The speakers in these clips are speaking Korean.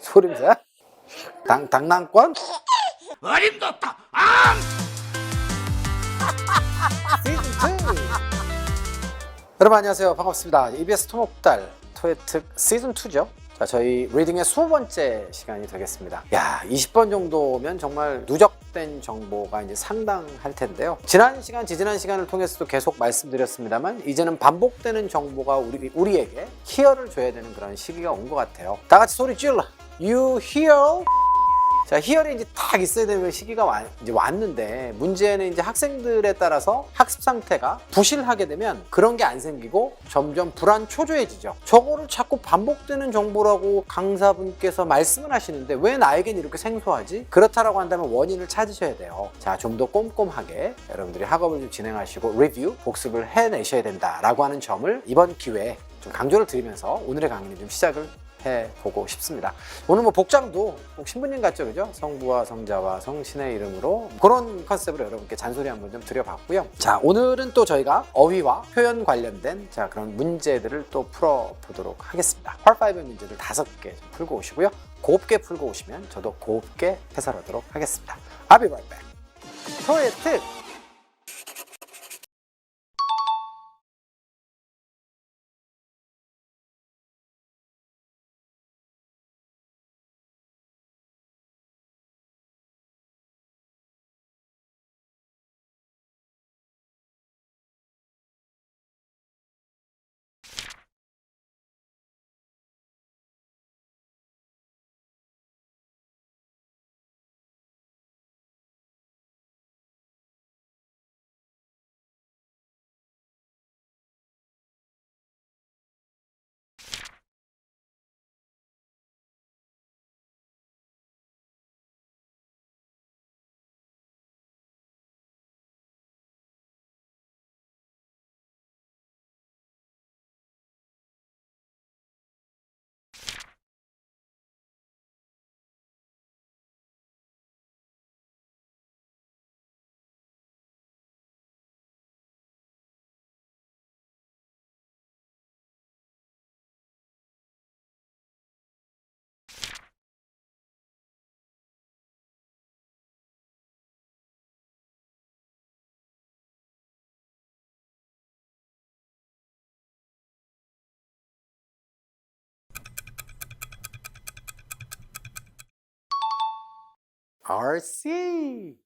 소림사? 당, 당랑권? 어림도다 시즌 2 여러분 안녕하세요. 반갑습니다. EBS 토목달 토해특 시즌 2죠 자 저희 리딩의 20번째 시간이 되겠습니다. 야 20번 정도면 정말 누적된 정보가 이제 상당할 텐데요. 지난 시간 지지난 시간을 통해서도 계속 말씀드렸습니다만 이제는 반복되는 정보가 우리, 우리에게 히어를 줘야 되는 그런 시기가 온 것 같아요. 다 같이 소리 질러. You hear 자, 희열이 이제 딱 있어야 되는 시기가 와, 이제 왔는데 문제는 이제 학생들에 따라서 학습 상태가 부실하게 되면 그런 게 안 생기고 점점 불안 초조해지죠. 저거를 자꾸 반복되는 정보라고 강사분께서 말씀을 하시는데 왜 나에겐 이렇게 생소하지? 그렇다라고 한다면 원인을 찾으셔야 돼요. 자, 좀 더 꼼꼼하게 여러분들이 학업을 좀 진행하시고 리뷰, 복습을 해내셔야 된다라고 하는 점을 이번 기회에 좀 강조를 드리면서 오늘의 강의는 좀 시작을 해보고 싶습니다. 오늘 뭐 복장도 꼭 신부님 같죠, 그죠? 성부와 성자와 성신의 이름으로 그런 컨셉으로 여러분께 잔소리 한번 좀 드려봤고요. 자, 오늘은 또 저희가 어휘와 표현 관련된 자 그런 문제들을 또 풀어보도록 하겠습니다. 펄5 문제들 다섯 개좀 풀고 오시고요. 곱게 풀고 오시면 저도 곱게 해설하도록 하겠습니다. I'll be right back. 토의 특 RC.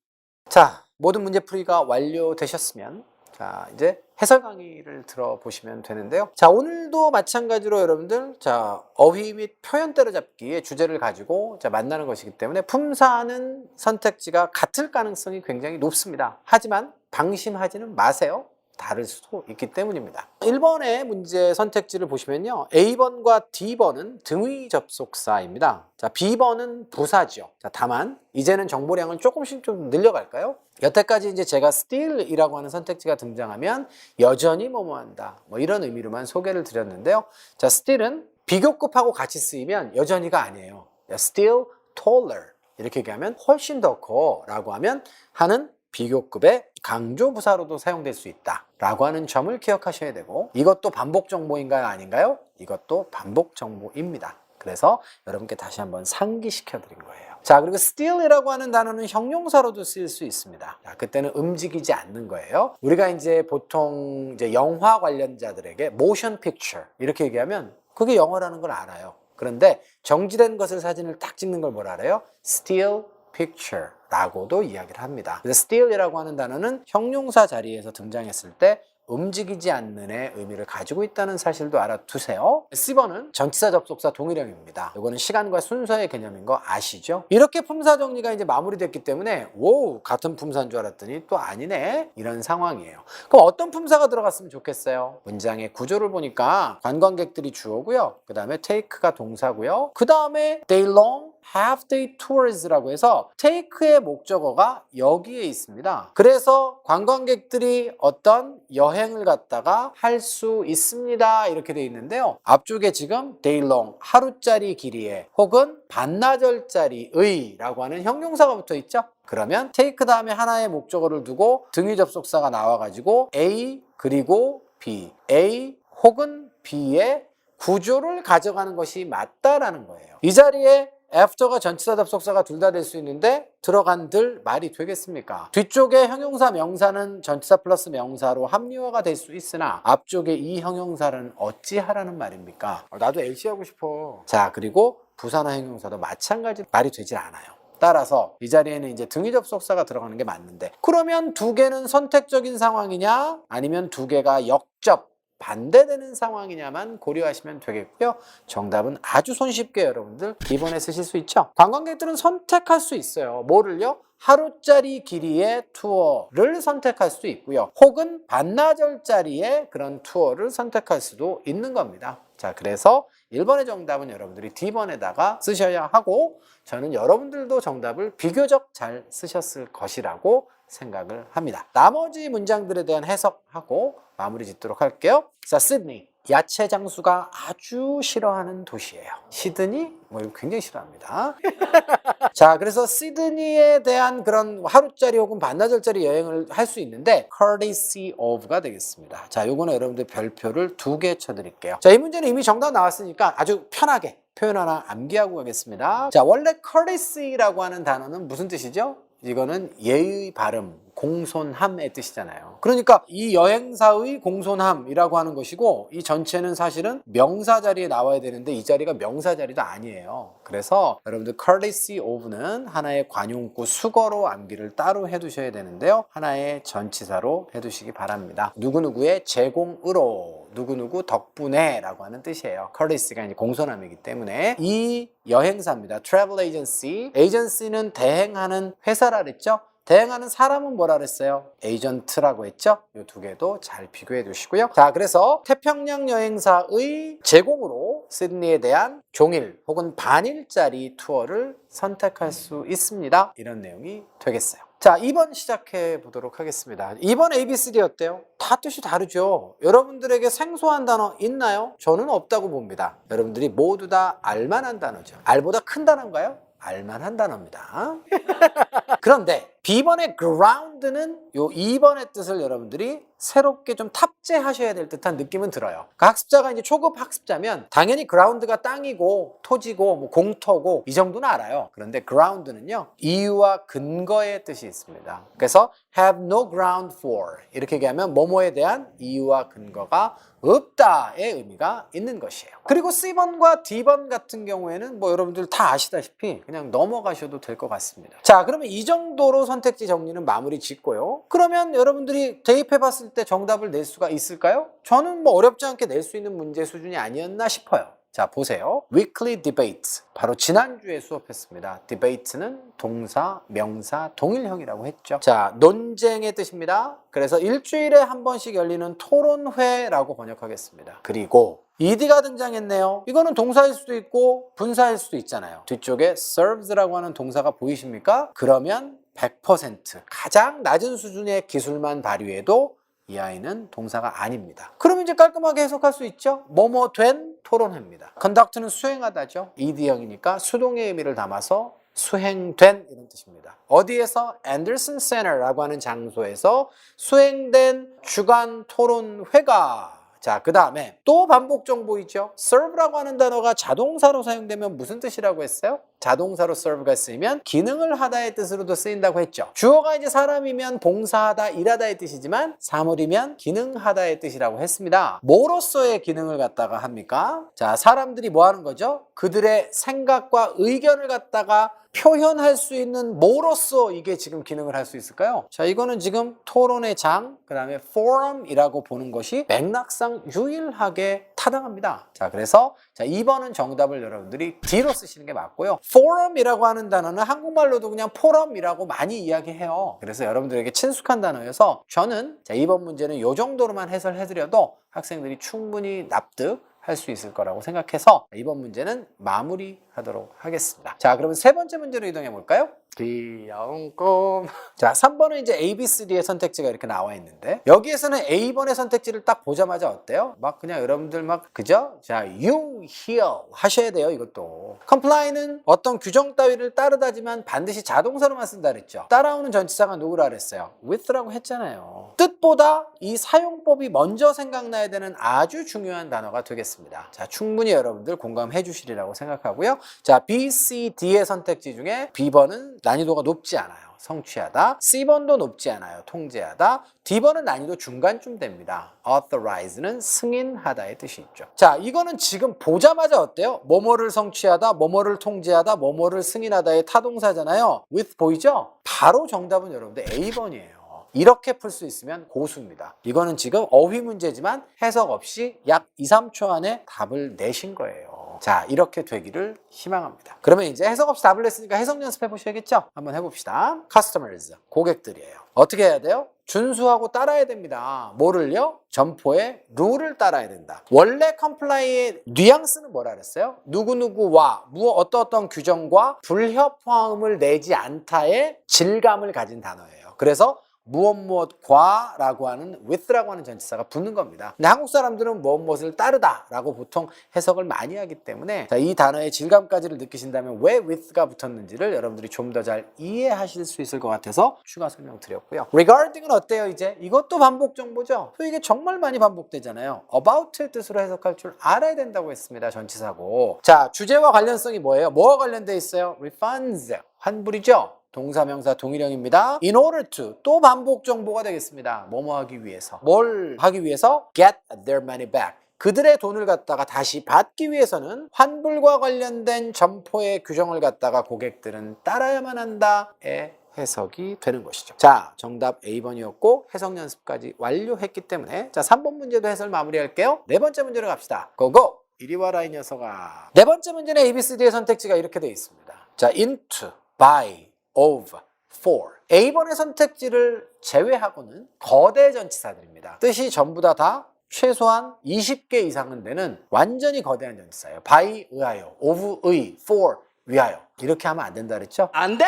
자, 모든 문제 풀이가 완료되셨으면 자, 이제 해설 강의를 들어보시면 되는데요. 자, 오늘도 마찬가지로 여러분들 자, 어휘 및 표현 때려잡기의 주제를 가지고 자, 만나는 것이기 때문에 품사는 선택지가 같을 가능성이 굉장히 높습니다. 하지만 방심하지는 마세요. 다를 수도 있기 때문입니다. 1번의 문제 선택지를 보시면요. A번과 D번은 등위 접속사입니다. 자, B번은 부사죠. 자, 다만 이제는 정보량을 조금씩 좀 늘려갈까요? 여태까지 이제 제가 steal이라고 하는 선택지가 등장하면 여전히 뭐뭐 한다. 뭐 이런 의미로만 소개를 드렸는데요. 자, steal은 비교급하고 같이 쓰이면 여전히가 아니에요. 자, steal taller. 이렇게 얘기하면 훨씬 더 커라고 하면 하는 비교급의 강조 부사로도 사용될 수 있다라고 하는 점을 기억하셔야 되고 이것도 반복 정보인가요 아닌가요? 이것도 반복 정보입니다. 그래서 여러분께 다시 한번 상기시켜 드린 거예요. 자, 그리고 steal이라고 하는 단어는 형용사로도 쓰일 수 있습니다. 자, 그때는 움직이지 않는 거예요. 우리가 이제 보통 이제 영화 관련자들에게 motion picture 이렇게 얘기하면 그게 영화라는 걸 알아요. 그런데 정지된 것을 사진을 딱 찍는 걸 뭐라 그래요? still picture 라고도 이야기를 합니다. 그래서 steal이라고 하는 단어는 형용사 자리에서 등장했을 때 움직이지 않는의 의미를 가지고 있다는 사실도 알아두세요. C번은 전치사 접속사 동일형입니다. 이거는 시간과 순서의 개념인 거 아시죠? 이렇게 품사 정리가 이제 마무리됐기 때문에 오 같은 품사인 줄 알았더니 또 아니네 이런 상황이에요. 그럼 어떤 품사가 들어갔으면 좋겠어요? 문장의 구조를 보니까 관광객들이 주어고요. 그 다음에 take가 동사고요. 그 다음에 they long half day tours라고 해서 take의 목적어가 여기에 있습니다. 그래서 관광객들이 어떤 여행을 갔다가 할 수 있습니다. 이렇게 되어 있는데요. 앞쪽에 지금 day long 하루짜리 길이에 혹은 반나절짜리의 라고 하는 형용사가 붙어 있죠. 그러면 take 다음에 하나의 목적어를 두고 등위 접속사가 나와 가지고 A 그리고 B, A 혹은 B의 구조를 가져가는 것이 맞다라는 거예요. 이 자리에 after가 전치사 접속사가 둘 다 될 수 있는데 들어간들 말이 되겠습니까? 뒤쪽에 형용사 명사는 전치사 플러스 명사로 합리화가 될 수 있으나 앞쪽에 이 형용사는 어찌하라는 말입니까? 어, 나도 LC 하고 싶어. 자 그리고 부산화 형용사도 마찬가지 말이 되질 않아요. 따라서 이 자리에는 이제 등위 접속사가 들어가는 게 맞는데 그러면 두 개는 선택적인 상황이냐 아니면 두 개가 역접 반대되는 상황이냐만 고려하시면 되겠고요. 정답은 아주 손쉽게 여러분들 기본에 쓰실 수 있죠. 관광객들은 선택할 수 있어요. 뭐를요? 하루짜리 길이의 투어를 선택할 수도 있고요. 혹은 반나절짜리의 그런 투어를 선택할 수도 있는 겁니다. 자, 그래서 1번의 정답은 여러분들이 D번에다가 쓰셔야 하고 저는 여러분들도 정답을 비교적 잘 쓰셨을 것이라고 생각을 합니다. 나머지 문장들에 대한 해석하고 마무리 짓도록 할게요. 자, 시드니. 야채 장수가 아주 싫어하는 도시예요. 시드니? 뭐 이거 굉장히 싫어합니다. 자, 그래서 시드니에 대한 그런 하루짜리 혹은 반나절짜리 여행을 할 수 있는데 courtesy of가 되겠습니다. 자, 요거는 여러분들 별표를 두 개 쳐드릴게요. 자, 이 문제는 이미 정답 나왔으니까 아주 편하게 표현 하나 암기하고 가겠습니다. 자, 원래 courtesy라고 하는 단어는 무슨 뜻이죠? 이거는 예의 발음, 공손함의 뜻이잖아요. 그러니까 이 여행사의 공손함이라고 하는 것이고 이 전체는 사실은 명사 자리에 나와야 되는데 이 자리가 명사 자리도 아니에요. 그래서 여러분들 courtesy of는 하나의 관용구 수거로 암기를 따로 해두셔야 되는데요. 하나의 전치사로 해두시기 바랍니다. 누구누구의 제공으로 누구누구 덕분에 라고 하는 뜻이에요. courtesy가 공손함이기 때문에 이 여행사입니다. travel agency. 에이전시는 대행하는 회사라 그랬죠? 대행하는 사람은 뭐라 그랬어요? 에이전트라고 했죠? 이 두 개도 잘 비교해 두시고요. 자, 그래서 태평양 여행사의 제공으로 시드니에 대한 종일 혹은 반일짜리 투어를 선택할 수 있습니다. 이런 내용이 되겠어요. 자, 2번 시작해 보도록 하겠습니다. 2번 ABCD 어때요? 다 뜻이 다르죠? 여러분들에게 생소한 단어 있나요? 저는 없다고 봅니다. 여러분들이 모두 다 알만한 단어죠. 알보다 큰 단어인가요? 알만한 단어입니다. 그런데 B번의 ground는 요 2번의 뜻을 여러분들이 새롭게 좀 탑재하셔야 될 듯한 느낌은 들어요. 그러니까 학습자가 이제 초급 학습자면 당연히 ground가 땅이고 토지고 뭐 공터고 이 정도는 알아요. 그런데 ground는요 이유와 근거의 뜻이 있습니다. 그래서 have no ground for 이렇게 얘기하면 뭐뭐에 대한 이유와 근거가 없다의 의미가 있는 것이에요. 그리고 C번과 D번 같은 경우에는 뭐 여러분들 다 아시다시피 그냥 넘어가셔도 될 것 같습니다. 자, 그러면 이 정도로 선택지 정리는 마무리 짓고요. 그러면 여러분들이 대입해 봤을 때 정답을 낼 수가 있을까요? 저는 뭐 어렵지 않게 낼 수 있는 문제 수준이 아니었나 싶어요. 자, 보세요. weekly debate. 바로 지난주에 수업했습니다. debate는 동사, 명사, 동일형이라고 했죠. 자, 논쟁의 뜻입니다. 그래서 일주일에 한 번씩 열리는 토론회라고 번역하겠습니다. 그리고 ed가 등장했네요. 이거는 동사일 수도 있고 분사일 수도 있잖아요. 뒤쪽에 serves라고 하는 동사가 보이십니까? 그러면 100% 가장 낮은 수준의 기술만 발휘해도 이 아이는 동사가 아닙니다. 그럼 이제 깔끔하게 해석할 수 있죠? 뭐뭐 된 토론회입니다. conduct는 수행하다죠. ed형이니까 수동의 의미를 담아서 수행된 이런 뜻입니다. 어디에서 앤더슨 센터라고 하는 장소에서 수행된 주간 토론회가 자, 그 다음에 또 반복 정보이죠. serve라고 하는 단어가 자동사로 사용되면 무슨 뜻이라고 했어요? 자동사로 serve가 쓰이면 기능을 하다의 뜻으로도 쓰인다고 했죠. 주어가 이제 사람이면 봉사하다, 일하다의 뜻이지만 사물이면 기능하다의 뜻이라고 했습니다. 뭐로서의 기능을 갖다가 합니까? 자, 사람들이 뭐 하는 거죠? 그들의 생각과 의견을 갖다가 표현할 수 있는 뭐로서 이게 지금 기능을 할 수 있을까요? 자, 이거는 지금 토론의 장, 그 다음에 forum이라고 보는 것이 맥락상 유일하게 타당합니다. 자, 그래서 자, 2번은 정답을 여러분들이 D로 쓰시는 게 맞고요. forum이라고 하는 단어는 한국말로도 그냥 포럼이라고 많이 이야기해요. 그래서 여러분들에게 친숙한 단어여서 저는 자, 2번 문제는 이 정도로만 해설해드려도 학생들이 충분히 납득 할 수 있을 거라고 생각해서 이번 문제는 마무리하도록 하겠습니다. 자, 그러면 세 번째 문제로 이동해 볼까요? 귀여운 꿈. 자, 3번은 이제 A, B, C, D의 선택지가 이렇게 나와 있는데 여기에서는 A번의 선택지를 딱 보자마자 어때요? 막 그냥 여러분들 막 그죠? 자, you heal 하셔야 돼요, 이것도. comply는 어떤 규정 따위를 따르다지만 반드시 자동사로만 쓴다 그랬죠. 따라오는 전치사가 누구라 그랬어요? with라고 했잖아요. 뜻보다 이 사용법이 먼저 생각나야 되는 아주 중요한 단어가 되겠습니다. 자, 충분히 여러분들 공감해 주시리라고 생각하고요. 자, B, C, D의 선택지 중에 B번은 난이도가 높지 않아요. 성취하다. C번도 높지 않아요. 통제하다. D번은 난이도 중간쯤 됩니다. authorize는 승인하다의 뜻이 있죠. 자, 이거는 지금 보자마자 어때요? 뭐뭐를 성취하다, 뭐뭐를 통제하다, 뭐뭐를 승인하다의 타동사잖아요. with 보이죠? 바로 정답은 여러분들 A번이에요. 이렇게 풀 수 있으면 고수입니다. 이거는 지금 어휘 문제지만 해석 없이 약 2, 3초 안에 답을 내신 거예요. 자, 이렇게 되기를 희망합니다. 그러면 이제 해석 없이 답을 냈으니까 해석 연습해 보셔야겠죠? 한번 해봅시다. customers, 고객들이에요. 어떻게 해야 돼요? 준수하고 따라야 됩니다. 뭐를요? 점포의 룰을 따라야 된다. 원래 컴플라이의 뉘앙스는 뭐라 그랬어요? 누구누구와 무엇 어떤 어떤 규정과 불협화음을 내지 않다의 질감을 가진 단어예요. 그래서 무엇 무엇과 라고 하는 with라고 하는 전치사가 붙는 겁니다. 근데 한국 사람들은 무엇 무엇을 따르다 라고 보통 해석을 많이 하기 때문에 자, 이 단어의 질감까지를 느끼신다면 왜 with가 붙었는지를 여러분들이 좀 더 잘 이해하실 수 있을 것 같아서 추가 설명 드렸고요. regarding은 어때요 이제? 이것도 반복 정보죠? 또 이게 정말 많이 반복되잖아요. about의 뜻으로 해석할 줄 알아야 된다고 했습니다. 전치사고. 자, 주제와 관련성이 뭐예요? 뭐와 관련돼 있어요? refunds. 환불이죠? 동사명사 동일형입니다. In order to 또 반복 정보가 되겠습니다. 뭐뭐 하기 위해서. 뭘 하기 위해서? Get their money back. 그들의 돈을 갖다가 다시 받기 위해서는 환불과 관련된 점포의 규정을 갖다가 고객들은 따라야만 한다의 해석이 되는 것이죠. 자, 정답 A번이었고 해석 연습까지 완료했기 때문에 자, 3번 문제도 해설 마무리할게요. 네 번째 문제로 갑시다. 고고! 이리 와라 이 녀석아. 네 번째 문제는 ABCD의 선택지가 이렇게 되어 있습니다. 자, into, by, of, for. A번의 선택지를 제외하고는 거대 전치사들입니다. 뜻이 전부 다 다 최소한 20개 이상은 되는 완전히 거대한 전치사예요. by 의하여, of 의, for 위하여. 이렇게 하면 안 된다 그랬죠? 안 돼!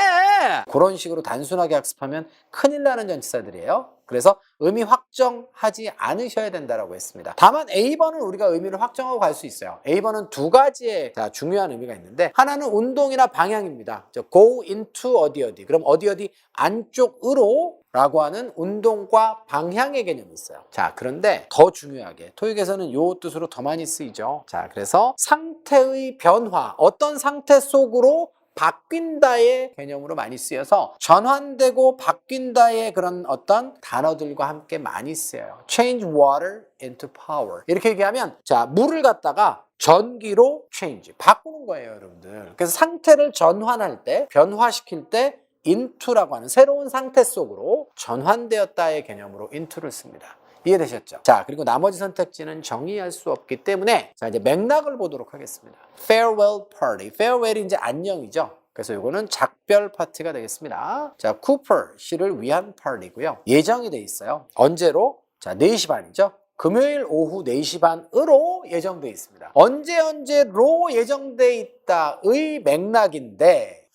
그런 식으로 단순하게 학습하면 큰일 나는 전치사들이에요. 그래서 의미 확정하지 않으셔야 된다라고 했습니다. 다만 A번은 우리가 의미를 확정하고 갈 수 있어요. A번은 두 가지의 자, 중요한 의미가 있는데 하나는 운동이나 방향입니다. 저 go into 어디 어디. 그럼 어디 어디 안쪽으로 라고 하는 운동과 방향의 개념이 있어요. 자, 그런데 더 중요하게 토익에서는 요 뜻으로 더 많이 쓰이죠. 자, 그래서 상태의 변화, 어떤 상태 속으로 바뀐다의 개념으로 많이 쓰여서 전환되고 바뀐다의 그런 어떤 단어들과 함께 많이 쓰여요. change water into power. 이렇게 얘기하면 자, 물을 갖다가 전기로 change, 바꾸는 거예요, 여러분들. 그래서 상태를 전환할 때, 변화시킬 때 into라고 하는 새로운 상태 속으로 전환되었다의 개념으로 into를 씁니다. 이해되셨죠? 자, 그리고 나머지 선택지는 정의할 수 없기 때문에 자, 이제 맥락을 보도록 하겠습니다. farewell party. farewell이 이제 안녕이죠. 그래서 이거는 작별 파티가 되겠습니다. 자, 쿠퍼 씨를 위한 파티고요. 예정이 돼 있어요. 언제로? 자, 4시 반이죠. 금요일 오후 4시 반으로 예정돼 있습니다. 언제 언제로 예정돼 있다의 맥락인데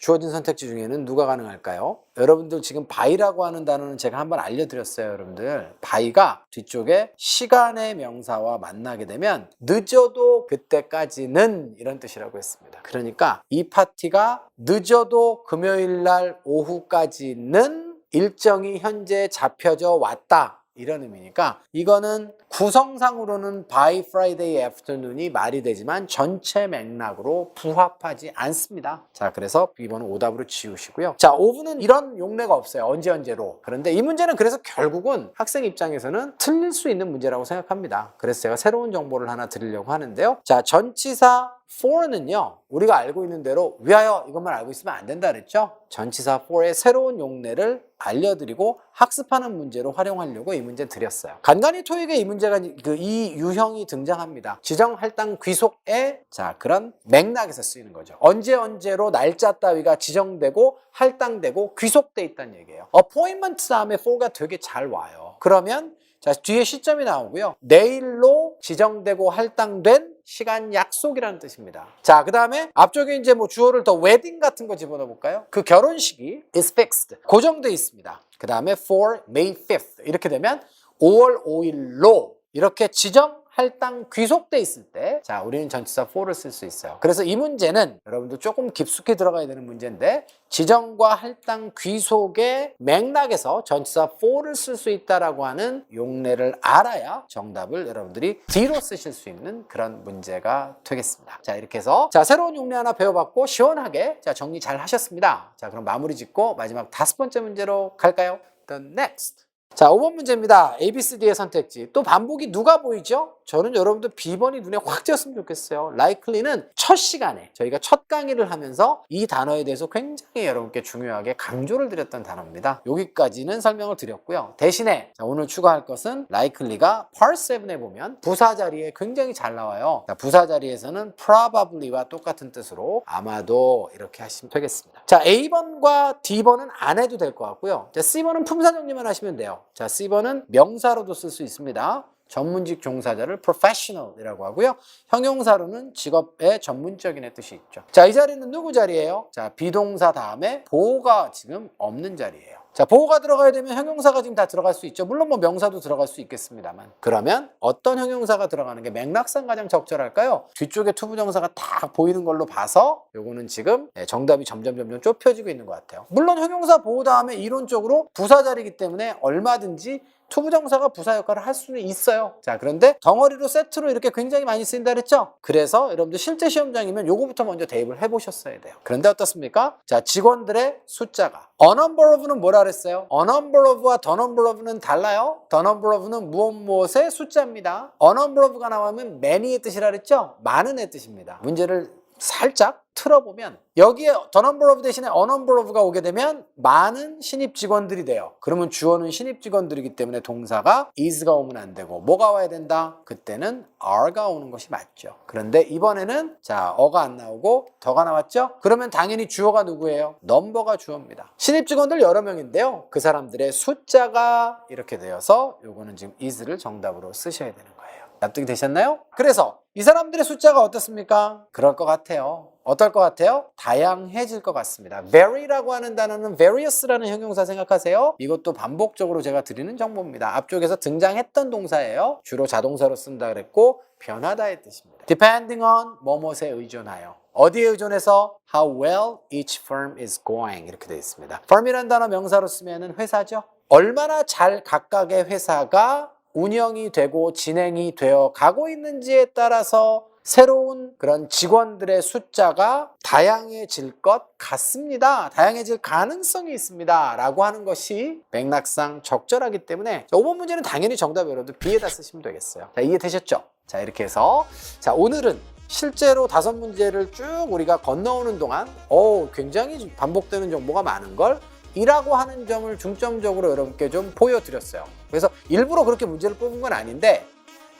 주어진 선택지 중에는 누가 가능할까요? 여러분들 지금 바이라고 하는 단어는 제가 한번 알려드렸어요, 여러분들. 바이가 뒤쪽에 시간의 명사와 만나게 되면 늦어도 그때까지는 이런 뜻이라고 했습니다. 그러니까 이 파티가 늦어도 금요일 날 오후까지는 일정이 현재 잡혀져 왔다. 이런 의미니까 이거는 구성상으로는 by Friday afternoon이 말이 되지만 전체 맥락으로 부합하지 않습니다. 자, 그래서 B번은 오답으로 지우시고요. 자, 5분은 이런 용례가 없어요. 언제 언제로. 그런데 이 문제는 그래서 결국은 학생 입장에서는 틀릴 수 있는 문제라고 생각합니다. 그래서 제가 새로운 정보를 하나 드리려고 하는데요. 자, 전치사 for는요, 우리가 알고 있는 대로 위하여 이것만 알고 있으면 안 된다 그랬죠? 전치사 for의 새로운 용례를 알려드리고 학습하는 문제로 활용하려고 이 문제 드렸어요. 간간히 토익에 이 문제가 그 이 유형이 등장합니다. 지정 할당 귀속의 자 그런 맥락에서 쓰이는 거죠. 언제 언제로 날짜 따위가 지정되고 할당되고 귀속돼 있다는 얘기예요. appointment 다음에 for가 되게 잘 와요. 그러면 자 뒤에 시점이 나오고요. 내일로 지정되고 할당된 시간 약속이라는 뜻입니다. 자, 그 다음에 앞쪽에 이제 뭐 주어를 더 웨딩 같은 거 집어넣어 볼까요? 그 결혼식이 is fixed. 고정돼 있습니다. 그 다음에 for May 5th. 이렇게 되면 5월 5일로 이렇게 지정 할당 귀속돼 있을 때, 자, 우리는 전치사 for를 쓸 수 있어요. 그래서 이 문제는 여러분들 조금 깊숙이 들어가야 되는 문제인데, 지정과 할당 귀속의 맥락에서 전치사 for를 쓸 수 있다라고 하는 용례를 알아야 정답을 여러분들이 뒤로 쓰실 수 있는 그런 문제가 되겠습니다. 자, 이렇게 해서 자, 새로운 용례 하나 배워봤고 시원하게 자, 정리 잘 하셨습니다. 자, 그럼 마무리 짓고 마지막 다섯 번째 문제로 갈까요? The next. 자, 5번 문제입니다. A, B, C, D의 선택지. 또 반복이 누가 보이죠? 저는 여러분들 B번이 눈에 확 띄었으면 좋겠어요. likely는 첫 시간에 저희가 첫 강의를 하면서 이 단어에 대해서 굉장히 여러분께 중요하게 강조를 드렸던 단어입니다. 여기까지는 설명을 드렸고요. 대신에 자, 오늘 추가할 것은 likely가 part 7에 보면 부사 자리에 굉장히 잘 나와요. 자, 부사 자리에서는 probably와 똑같은 뜻으로 아마도 이렇게 하시면 되겠습니다. 자, A번과 D번은 안 해도 될 것 같고요. 자, C번은 품사 정리만 하시면 돼요. 자, C번은 명사로도 쓸 수 있습니다. 전문직 종사자를 professional이라고 하고요. 형용사로는 직업의 전문적인의 뜻이 있죠. 자, 이 자리는 누구 자리예요? 자, 비동사 다음에 보호가 지금 없는 자리예요. 자, 보호가 들어가야 되면 형용사가 지금 다 들어갈 수 있죠. 물론 뭐 명사도 들어갈 수 있겠습니다만. 그러면 어떤 형용사가 들어가는 게 맥락상 가장 적절할까요? 뒤쪽에 투부정사가 딱 보이는 걸로 봐서 요거는 지금 네, 정답이 점점 점점 좁혀지고 있는 것 같아요. 물론 형용사 보호 다음에 이론적으로 부사 자리이기 때문에 얼마든지 투부정사가 부사 역할을 할 수는 있어요. 자, 그런데 덩어리로 세트로 이렇게 굉장히 많이 쓰인다 그랬죠? 그래서 여러분들 실제 시험장이면 요거부터 먼저 대입을 해보셨어야 돼요. 그런데 어떻습니까? 자, 직원들의 숫자가 a number of는 뭐라 그랬어요? a number of와 the number of는 달라요. the number of는 무엇 무엇의 숫자입니다. a number of가 나오면 many의 뜻이라 그랬죠? 많은의 뜻입니다. 문제를 살짝 틀어보면 여기에 the number 대신에 a number of가 오게 되면 많은 신입 직원들이 돼요. 그러면 주어는 신입 직원들이기 때문에 동사가 is가 오면 안 되고 뭐가 와야 된다? 그때는 are가 오는 것이 맞죠. 그런데 이번에는 자 어가 안 나오고 더가 나왔죠? 그러면 당연히 주어가 누구예요? 넘버가 주어입니다. 신입 직원들 여러 명인데요. 그 사람들의 숫자가 이렇게 되어서 요거는 지금 is를 정답으로 쓰셔야 되는 거예요. 납득이 되셨나요? 그래서 이 사람들의 숫자가 어떻습니까? 그럴 것 같아요. 어떨 것 같아요? 다양해질 것 같습니다. vary라고 하는 단어는 various라는 형용사 생각하세요. 이것도 반복적으로 제가 드리는 정보입니다. 앞쪽에서 등장했던 동사예요. 주로 자동사로 쓴다 그랬고 변하다의 뜻입니다. depending on 뭐뭇에 의존하여 어디에 의존해서 how well each firm is going 이렇게 되어 있습니다. firm이라는 단어 명사로 쓰면은 회사죠. 얼마나 잘 각각의 회사가 운영이 되고 진행이 되어 가고 있는지에 따라서 새로운 그런 직원들의 숫자가 다양해질 것 같습니다. 다양해질 가능성이 있습니다. 라고 하는 것이 맥락상 적절하기 때문에 5번 문제는 당연히 정답 여러분들 B에다 쓰시면 되겠어요. 자, 이해되셨죠? 자, 이렇게 해서 자, 오늘은 실제로 다섯 문제를 쭉 우리가 건너오는 동안 오, 굉장히 반복되는 정보가 많은 걸 이라고 하는 점을 중점적으로 여러분께 좀 보여드렸어요. 그래서 일부러 그렇게 문제를 뽑은 건 아닌데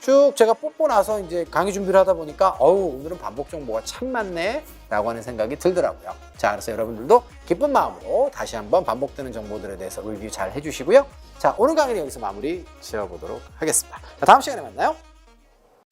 쭉 제가 뽑고 나서 이제 강의 준비를 하다 보니까 어우 오늘은 반복 정보가 참 많네 라고 하는 생각이 들더라고요. 자 그래서 여러분들도 기쁜 마음으로 다시 한번 반복되는 정보들에 대해서 리뷰 잘 해주시고요. 자 오늘 강의는 여기서 마무리 지어보도록 하겠습니다. 자 다음 시간에 만나요.